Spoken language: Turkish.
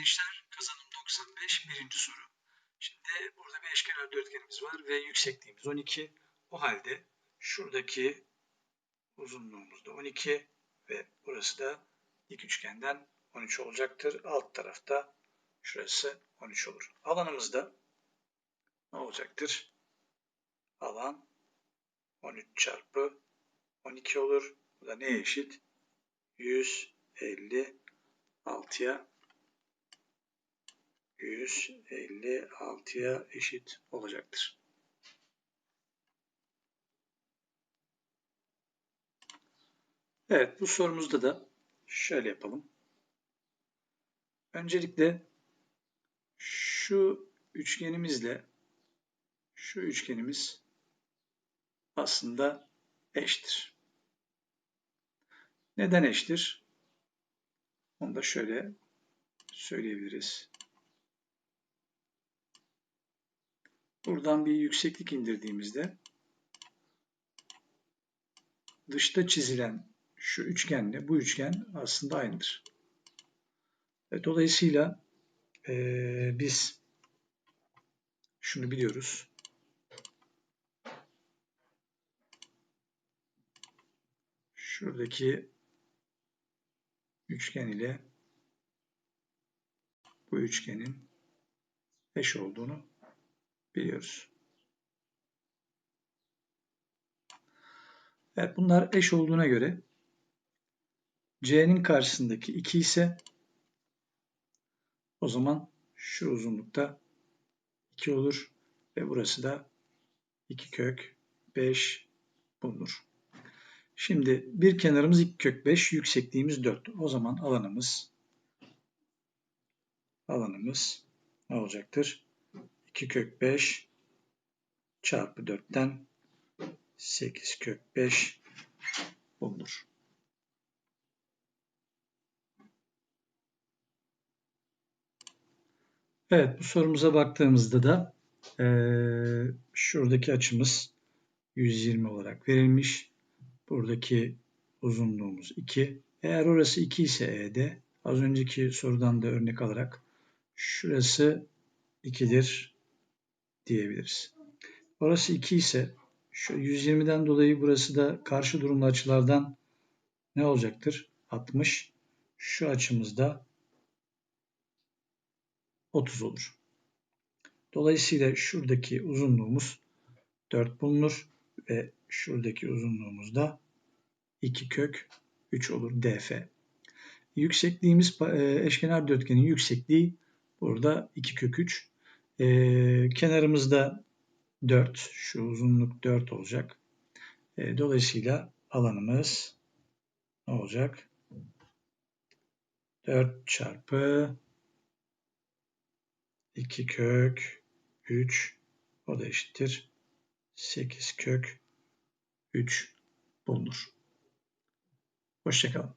gençler kazanım 95 birinci soru. Şimdi burada bir eşkenar dörtgenimiz var ve yüksekliğimiz 12. O halde şuradaki uzunluğumuz da 12 ve burası da dik üçgenden 13 olacaktır. Alt tarafta şurası 13 olur. Alanımızda ne olacaktır? Alan 13 çarpı 12 olur. Bu da neye eşit? 156'ya 156'ya eşit olacaktır. Evet bu sorumuzda da şöyle yapalım. Öncelikle şu üçgenimizle şu üçgenimiz aslında eşittir. Neden eşittir? Onu da şöyle söyleyebiliriz. Buradan bir yükseklik indirdiğimizde dışta çizilen şu üçgenle bu üçgen aslında aynıdır. Ve dolayısıyla e, biz şunu biliyoruz. Şuradaki üçgen ile bu üçgenin eş olduğunu biliyoruz. Evet bunlar eş olduğuna göre C'nin karşısındaki 2 ise o zaman şu uzunlukta 2 olur ve burası da 2 kök 5 bulunur. Şimdi bir kenarımız 2 kök 5, yüksekliğimiz 4. O zaman alanımız alanımız ne olacaktır? 2 kök 5 çarpı 4'ten 8 kök 5 bulunur. Evet bu sorumuza baktığımızda da e, şuradaki açımız 120 olarak verilmiş. Buradaki uzunluğumuz 2. Eğer orası 2 ise ED az önceki sorudan da örnek alarak şurası 2'dir diyebiliriz. Orası 2 ise şu 120'den dolayı burası da karşı durumlu açılardan ne olacaktır? 60. Şu açımızda 30 olur. Dolayısıyla şuradaki uzunluğumuz 4 bulunur ve şuradaki uzunluğumuz da 2 kök 3 olur df. Yüksekliğimiz e, eşkenar dörtgenin yüksekliği burada 2 kök 3. Ee, kenarımızda 4. Şu uzunluk 4 olacak. Ee, dolayısıyla alanımız ne olacak? 4 çarpı 2 kök 3 o da eşittir. 8 kök 3 bulunur. Hoşçakalın.